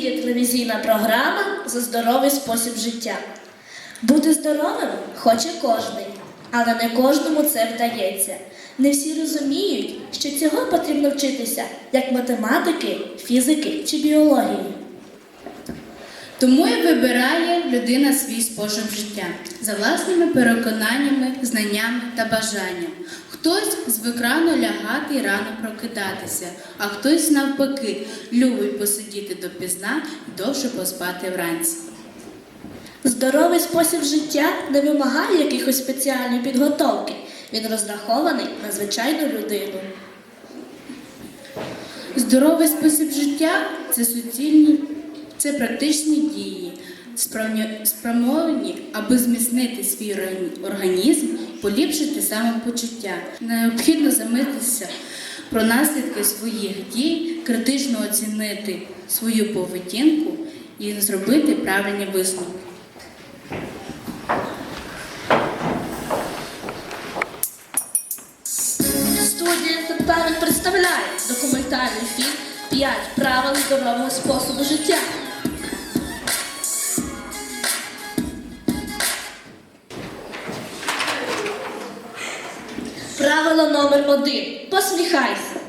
ефірі телевізійна програма за здоровий спосіб життя. Бути здоровим хоче кожний, але не кожному це вдається. Не всі розуміють, що цього потрібно вчитися як математики, фізики чи біології. Тому і вибирає людина свій спосіб життя за власними переконаннями, знаннями та бажанням. Хтось звик рано лягати і рано прокидатися, а хтось навпаки любить посидіти допізна і довше поспати вранці. Здоровий спосіб життя не вимагає якихось спеціальної підготовки. Він розрахований на звичайну людину. Здоровий спосіб життя це суцільні, це практичні дії, спрямовані, аби зміцнити свій організм, поліпшити самопочуття. Необхідно замислитися про наслідки своїх дій, критично оцінити свою поведінку і зробити правильні висновки. Представляє документальний фільм «П'ять правил здорового способу життя. Правило номер один. Посміхайся.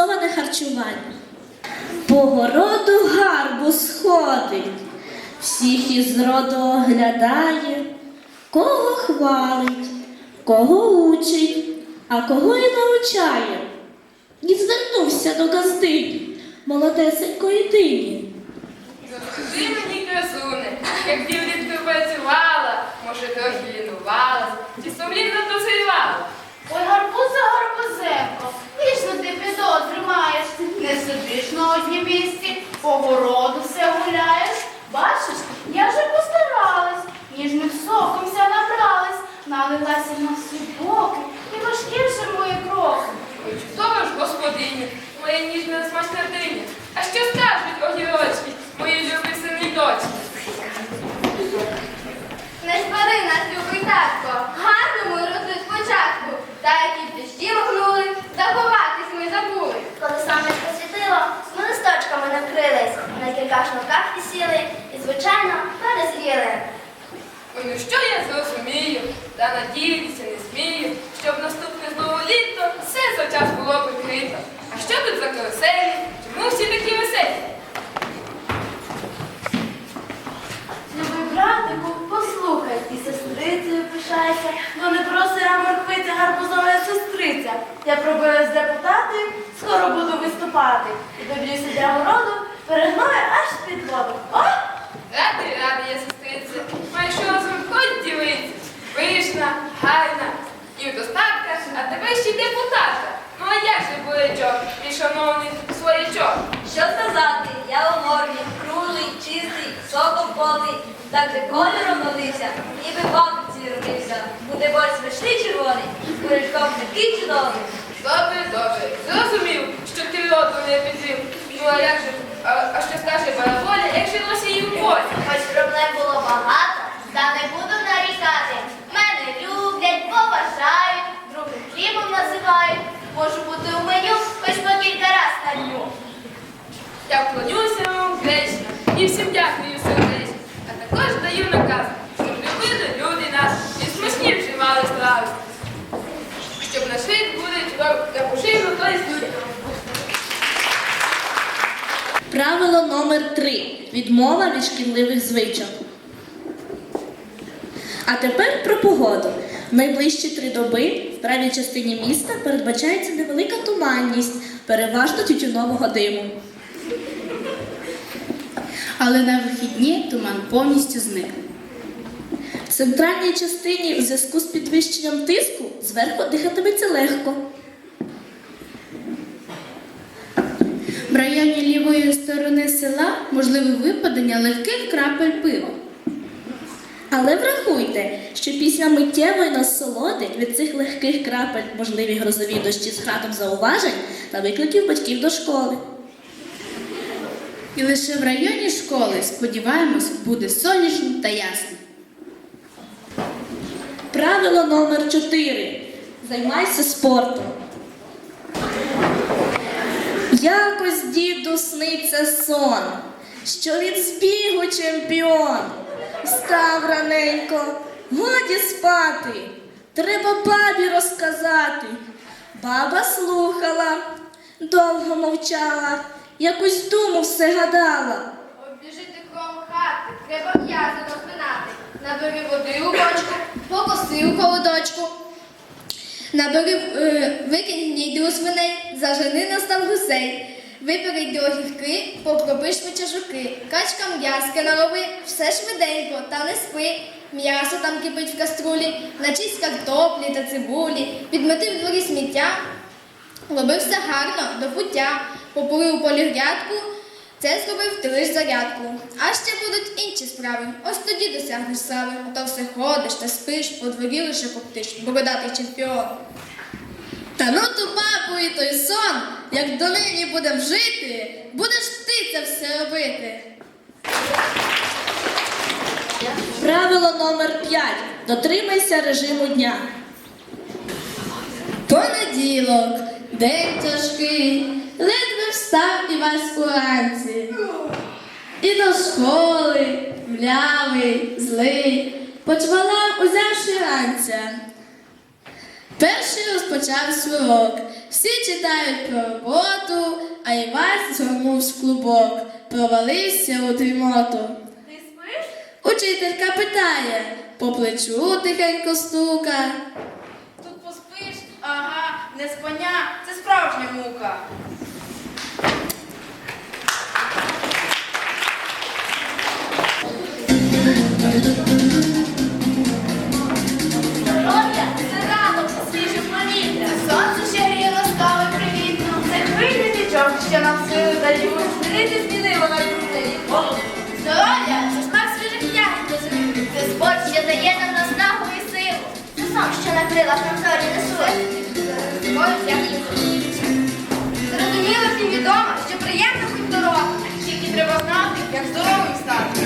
Збалансоване харчування. По городу гарбу сходить, всіх із роду оглядає, кого хвалить, кого учить, а кого і навчає. І звернувся до газдині, молодесенької дині. Ти мені красуне, як ти працювала, може трохи лінувалась, чи сумлінно дозрівала. Ой, гарбузе, гарбузенко, вічно ти підозри маєш, не сидиш на одній місці, по городу все гуляєш. Бачиш, я вже постаралась, ніжним соком вся набралась, налилася на всі боки, і важкі вже мої кроки. Ой, чудова ж господиня, моя ніжна смачна диня. А що скажуть огірочки, мої любі сини й дочки? Не свари нас, любий татко, гарно ми росли спочатку, та які дощі махнули, заховатись ми забули. Коли сонце посвітило, ми листочками накрились, на кількох шнурках сіли і, звичайно, перезріли. Ой, ну що я зрозумію, та надіятися не смію, щоб наступне знову літо все за час було прикрито. А що тут за каруселі? Чому всі такі веселі? Любий братику, послухай, пишайся, бо не просила морквиця гарбузова сестриця. Я пробую з депутати, скоро буду виступати. І доб'юся для городу, перегною аж під воду. О! Радий, радий я сестриці, маєш розум хоч ділиться. Пишна, гарна і в достатка, а тебе ще й депутатка. Ну а як же бурячок, мій шановний своячок? Що сказати, я у нормі, круглий, чистий, соком повний, так же кольором родився, ніби в родився. Буде борщ смачний червоний, з бурячком такий чудовий. Добре, добре, зрозумів, що не підтримку. Ну а як же? А, а що скаже Бараболя, як жилося їй у полі? Хоч проблем було багато, та не буду нарікати. Мене люблять, поважають, другим хлібом називають. Можу бути у меню хоч по кілька раз на дню. Я вклонюся вам гречно і всім дякую сердечно. А також даю наказ, щоб любили люди смачні вживали. Щоб на швид буде та поширу користь людям. Правило номер 3 Відмова від шкідливих звичок. А тепер про погоду. В найближчі три доби в правій частині міста передбачається невелика туманність, переважно тютюнового диму. Але на вихідні туман повністю зникне. Центральній частині в зв'язку з підвищенням тиску зверху дихатиметься легко. В районі лівої сторони села можливе випадення легких крапель пива. Але врахуйте, що після миттєвої насолоди від цих легких крапель можливі грозові дощі з хатом зауважень та викликів батьків до школи. І лише в районі школи, сподіваємось, буде сонячно та ясно. Правило номер 4 Займайся спортом. Якось діду сниться сон, що від збігу чемпіон. Встав раненько, годі спати, треба бабі розказати. Баба слухала, довго мовчала, якусь думу все гадала. Обіжити кром хати, треба м'язи розминати. Набери води у бочку, покоси у холодочку. Набери, е, викинь гнійди у свиней, зажени на стан гусей. Випередь до огірки, попропиш чажуки, качка м'язки нароби, все швиденько, та не спи. М'ясо там кипить в каструлі, начисть картоплі та цибулі, підмети в дворі сміття, Роби все гарно, до пуття, попори у полі грядку, це зробив ти лиш зарядку. А ще будуть інші справи. Ось тоді досягнеш слави. А то все ходиш та спиш, по дворі лише коптиш, бородатий чемпіон. Та ну ту папу і той сон, як донині будем жити, будеш ти це все робити. Правило номер 5 Дотримайся режиму дня. Понеділок, день тяжкий, ледве встав і вас уранці. І до школи, млявий, злий, почвалав узявши ранця. Перший розпочав свирок. Всі читають про роботу, а Івась згорнувся в клубок, провалився у дрімоту. Ти спиш? Учителька питає, по плечу тихенько стука. Тут поспиш? Ага, не спання, це справжня мука. Що. Змінити змінило на нам наснагу і Зрозуміло всім відомо, що приємно будь дорога, Тільки треба знати, як здоровим стати.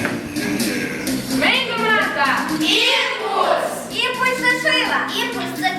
Ми команда! Імпульс! Імпульс лишила! Імпульс це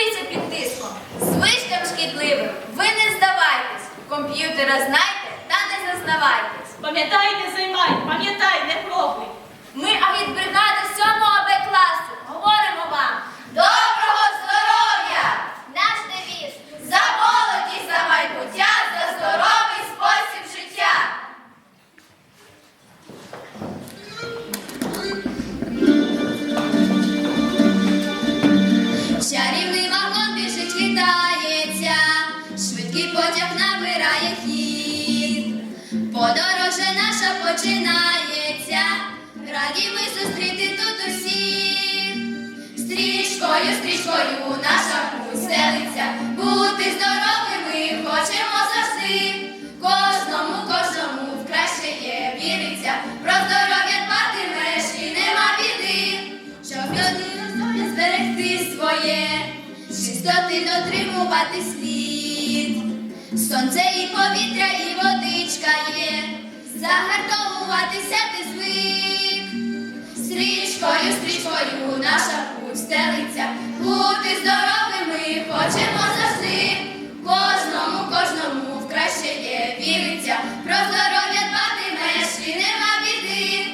скорися під тиском. Звичкам шкідливим ви не здавайтесь, комп'ютера знайте та не зазнавайтесь. Пам'ятай, не займай, пам'ятай, не пробуй. Ми агітбригади 7 Б класу говоримо вам до починається. Раді ми зустріти тут усіх. Стрічкою, стрічкою наша путь стелиться. Бути здоровими хочемо завжди. Кожному, кожному в краще є віриться. Про здоров'я дбатимеш і нема біди. Щоб людину здоров'я зберегти своє, чистоти дотримувати слід. Сонце і повітря, і водичка є. Загартовуватися ти звик. Стрічкою, стрічкою наша путь стелиться. Бути здоровими хочемо завжди. Кожному, кожному в краще є віриться. Про здоров'я дбатимеш і нема біди.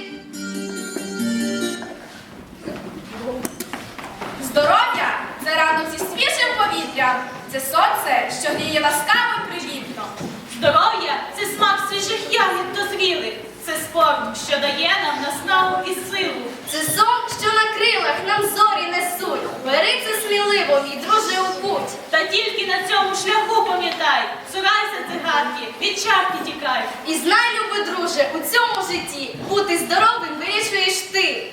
Здоров'я це ранок зі свіжим повітрям. Це сонце, що гріє ласкаво привітно. Здоров'я Це що дає нам наснагу і силу. Це сон, що на крилах нам зорі несуть. Бери це сміливо і друже у путь. Та тільки на цьому шляху пам'ятай, цурайся циганки, від чарки тікай. І знай, любий друже, у цьому житті бути здоровим вирішуєш ти.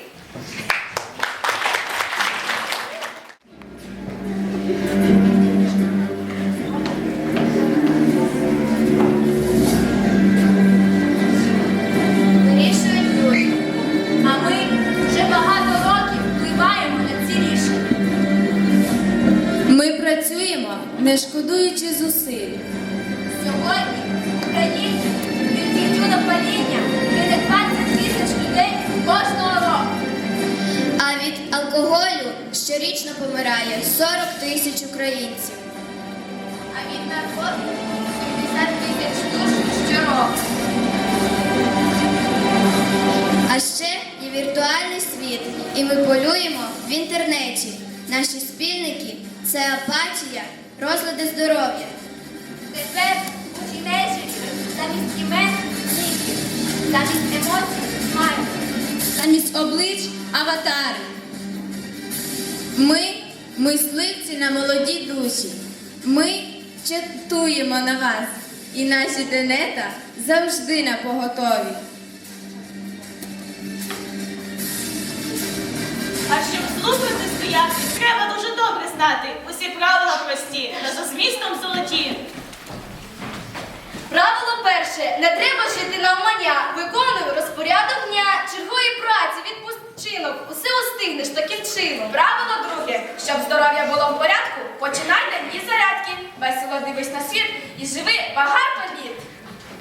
Не шкодуючи зусиль. Сьогодні в Україні від тютюна паління гине 20 тисяч людей кожного року. А від алкоголю щорічно помирає 40 тисяч українців. А від наркотиків 70 тисяч душ щороку. А ще є віртуальний світ, і ми полюємо в інтернеті. Наші спільники це апатія, розлади здоров'я. Тепер у тінейджерів замість імен ники, замість емоцій смайлик. Замість облич аватари. Ми мисливці на молоді душі. Ми чатуємо на вас, і наші тенета завжди на поготові. А щоб злупити стояти, треба дуже знати. Усі правила прості, та за змістом золоті. Правило перше. Не треба жити навмання. Виконую розпорядок дня, чергової праці, відпочинок. Усе устигнеш таким чином. Правило друге, щоб здоров'я було в порядку, починай дні зарядки, весело дивись на світ і живи багато літ.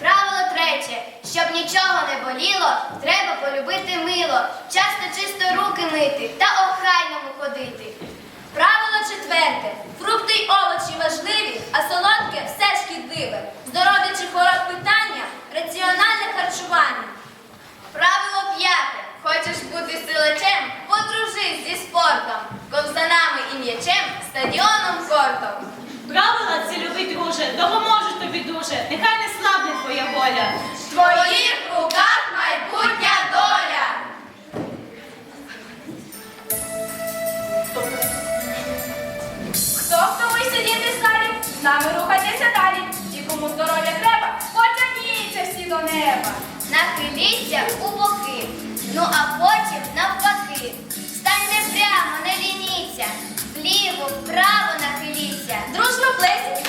Правило третє. Щоб нічого не боліло, треба полюбити мило, часто чисто руки мити та охайному ходити. Правило четверте. Фрукти й овочі важливі, а солодке все шкідливе. Здоров'я чи хвороб питання раціональне харчування. Правило п'яте. Хочеш бути силачем? Подружись зі спортом, ковзанами і м'ячем, стадіоном кортом. Правила ці, любий друже, допоможуть тобі дуже. Нехай не слабне твоя воля. З нами рухайтеся далі. І кому здоров'я треба, потягніться всі до неба. Нахиліться у боки, ну а потім навпаки. Станьте прямо, не лініться, вліво, вправо нахиліться. Дружно плесіть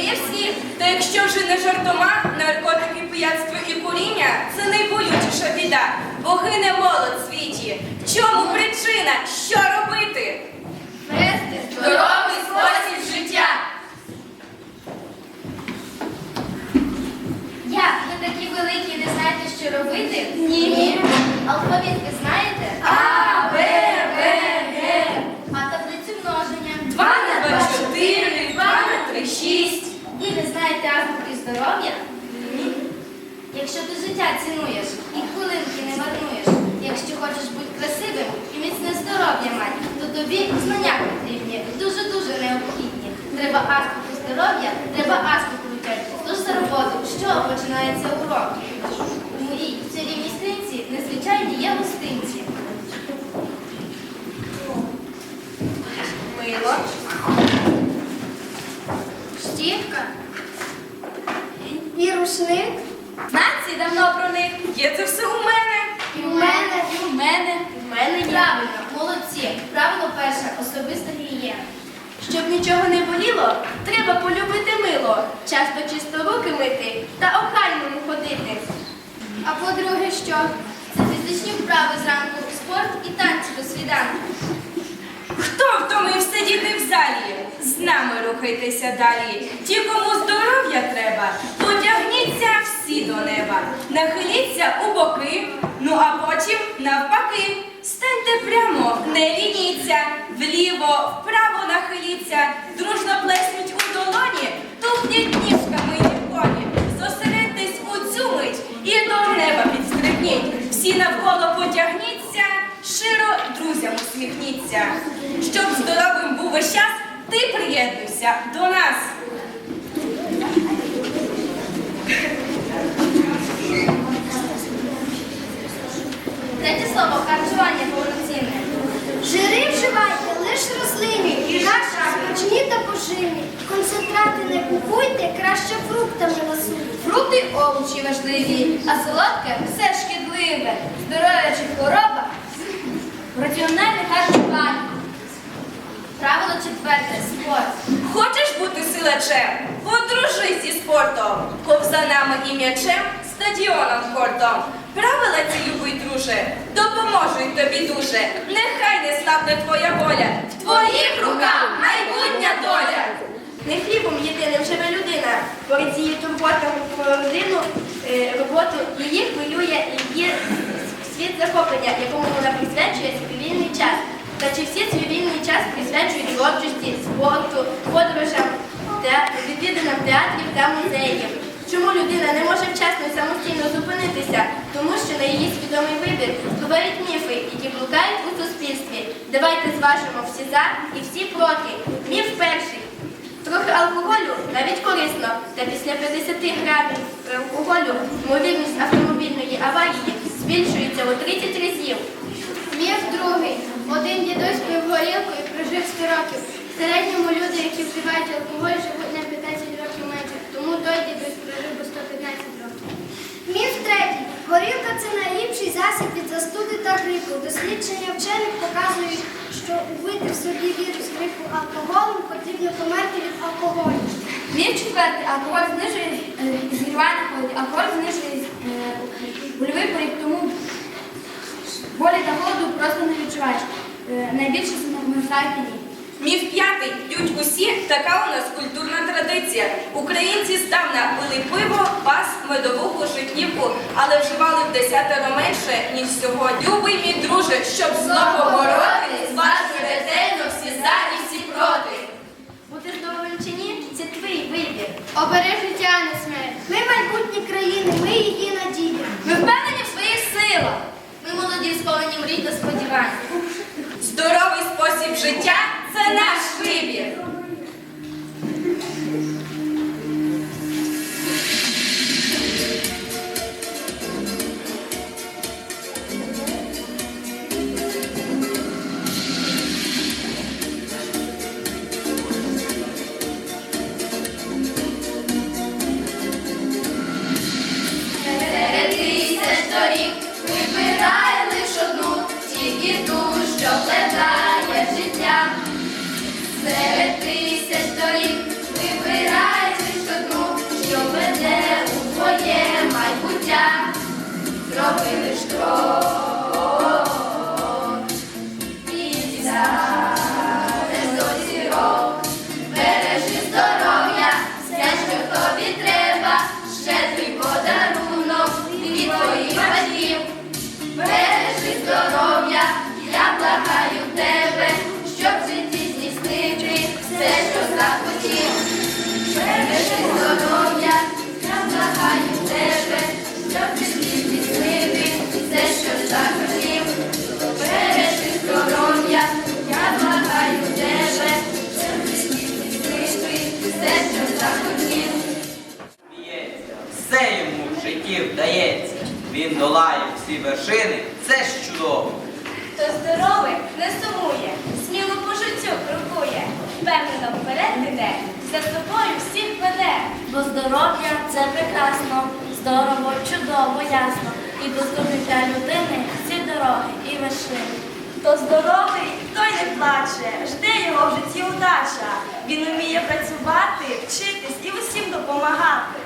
що всіх. Та якщо вже не жартома, наркотики, пияцтво і куріння це найболючіша біда, бо гине молодь в світі. В чому причина? Що робити? Вести Здоровий спосіб життя. Як ви такі великі не знаєте, що робити? Ні. Алфавіт ви знаєте? А, Б, В, ви і здоров'я? Якщо ти життя цінуєш і хвилинки не марнуєш, якщо хочеш бути красивим і міцне здоров'я мати, то тобі знання потрібні, дуже-дуже необхідні. Треба азбуку здоров'я, треба азбуку вчити. Тож за роботу, чого починається урок? У моїй цілій стрінці незвичайні є гостинці. Мило. Штівка. І рушник. Нації давно про них. Є це все у мене. І в мене, і в мене, і в мене є. Правильно, молодці. Правило перше особиста гігієна. Щоб нічого не боліло, треба полюбити мило, часто чисто руки мити та охайному ходити. А по-друге, що? Це фізичні вправи зранку, спорт і танці до свіданку. Хто втомив сидіти в залі? З нами рухайтеся далі. Ті, кому здоров'я треба, потягніться всі до неба. Нахиліться у боки, ну а потім навпаки. Станьте прямо, не лініться, вліво, вправо нахиліться, дружно плесніть у долоні, тупніть ніжками і коні. Зосередьтесь у цю мить і до неба підстрибніть. Всі навколо потягніться, широ друзям усміхніться. Щоб здоровим був весь час, ти приєднуйся до нас. Третє слово харчування повноцінне. Жири вживайте лише рослинні, каші смачні та поживні. Концентрати не купуйте, краще фруктами насуйте. Фрукти й овочі важливі, а солодке все шкідливе. Здоров'я чи хвороба. Раціональне харчування. Правило четверте спорт. Хочеш бути силачем? Подружись зі спортом, ковзанами і м'ячем, стадіоном кортом. Правила ці, любий друже, допоможуть тобі дуже. Нехай не слабне твоя воля, в твоїх руках майбутня доля. Не хлібом єдиним живе людина. Поряд з її турботами про родину, е, роботу її хвилює її світ захоплення, якому вона присвячує свій вільний час. Та чи всі свій вільний час присвячують творчості, спорту, подорожам, те- відвідинам театрів та музеїв? Чому людина не може вчасно і самостійно зупинитися? Тому що на її свідомий вибір впливають міфи, які блукають у суспільстві. Давайте зважимо всі за і всі проти. Міф перший. Трохи алкоголю навіть корисно, та після 50 грамів алкоголю ймовірність автомобільної аварії збільшується у 30 разів. Міф другий. Один дідусь пив горілку і прожив 100 років. В середньому люди, які вживають алкоголь, живуть на 15 років менше, тому той дідусь прожив у 115 років. Міф третій. Горілка це найліпший засіб від застуди та грипу. Дослідження вчених показують, що убити в собі вірус грипу алкоголем потрібно померти від алкоголю. Міф четвертий. Алкоголь знижує е, зігрівання холоді. Алкоголь знижує е, больовий поріг, тому болі та холоду просто не відчуваєш. Е, Найбільше замерзають тоді. Міф п'ятий п'ють усі, така у нас культурна традиція. Українці здавна пили пиво, пас, медовуху, житнівку, але вживали в десятеро менше, ніж всього. Любий мій друже, щоб знову бороти, зважу ретельно всі за і всі проти. Бути здоровим чи ні, це твій вибір. Обери життя не смерть. Ми майбутні країни, ми її надія. Ми впевнені в своїх силах. Ми молоді, сповнені мрій та сподівань. Здоровий спосіб життя це наш вибір. Серед тисяч доріг вибирай лиш одну, тільки ту, що життя. Серед тисяч доріг вибирай лиш одну, що веде у твоє майбуття. Зроби лиш житті вдається. Він долає всі вершини, це ж чудово. Хто здоровий, не сумує, сміло по життю крокує, впевнено вперед іде, за собою всіх веде. Бо здоров'я це прекрасно, здорово, чудово, ясно. І до здоров'я людини всі дороги і вершини. Хто здоровий, той не плаче, жде його в житті удача. Він вміє працювати, вчитись і усім допомагати.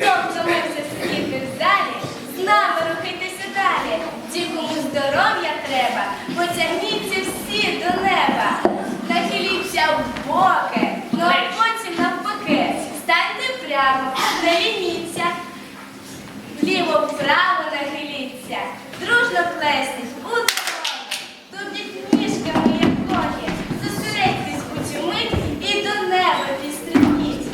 Хто втомився сидіти в залі, з нами рухайтеся далі. Ті, кому здоров'я треба, потягніться всі до неба. Нахиліться в боки, ну а потім навпаки. Станьте прямо, не лініться. Вліво-вправо нахиліться, дружно плесніть у дорогу. Тупіть ніжками, як коні, зосередьтесь у цю мить і до неба підстрибніть.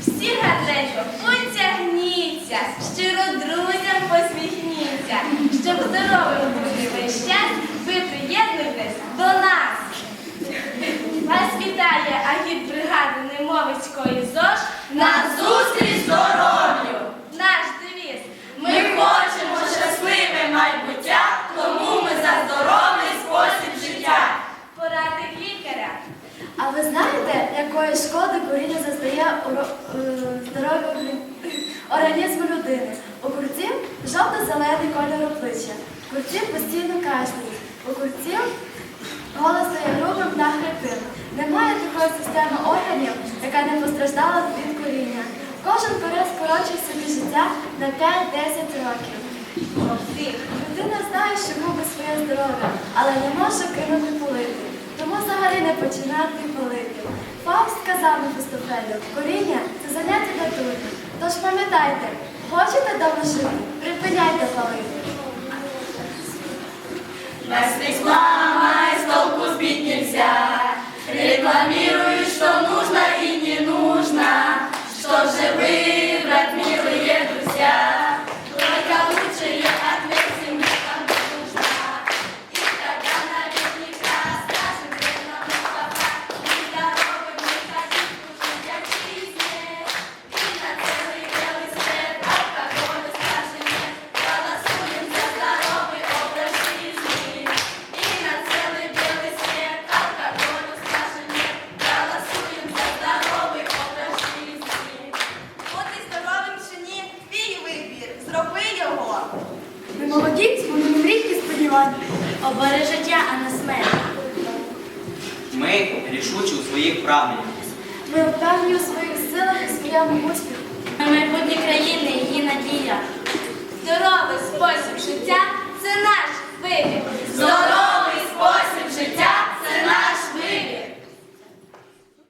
Всі гарненько потягніться, щиро друзям посміхніться. Щоб бути весь ви приєднуйтесь до нас. Вас вітає агіт бригади Немовицької ЗОЖ на зустріч здоров'ю. Наш девіз. Ми хочемо щасливе майбуття, тому ми за здоровий спосіб життя. Поради лікаря. А ви знаєте, якої шкоди коріння заздає е, здоров'ю організму людини? У курців жовто-зелений кольор обличчя, курців постійно кашляють, у курців голос стає грубим та хрипим. Немає такої системи органів, яка не постраждала від коріння. Кожен корець скорочує собі життя на 5-10 років. Людина знає, що губить своє здоров'я, але не може кинути полити. Тому взагалі не починати палити. Фауст сказав Мефістофелю, коріння це заняття натури. Тож пам'ятайте, хочете давно жити, припиняйте палити. Без реклама из сбить нельзя. Рекламируют, что нужно и не нужно. Что же выбрать, милые друзья?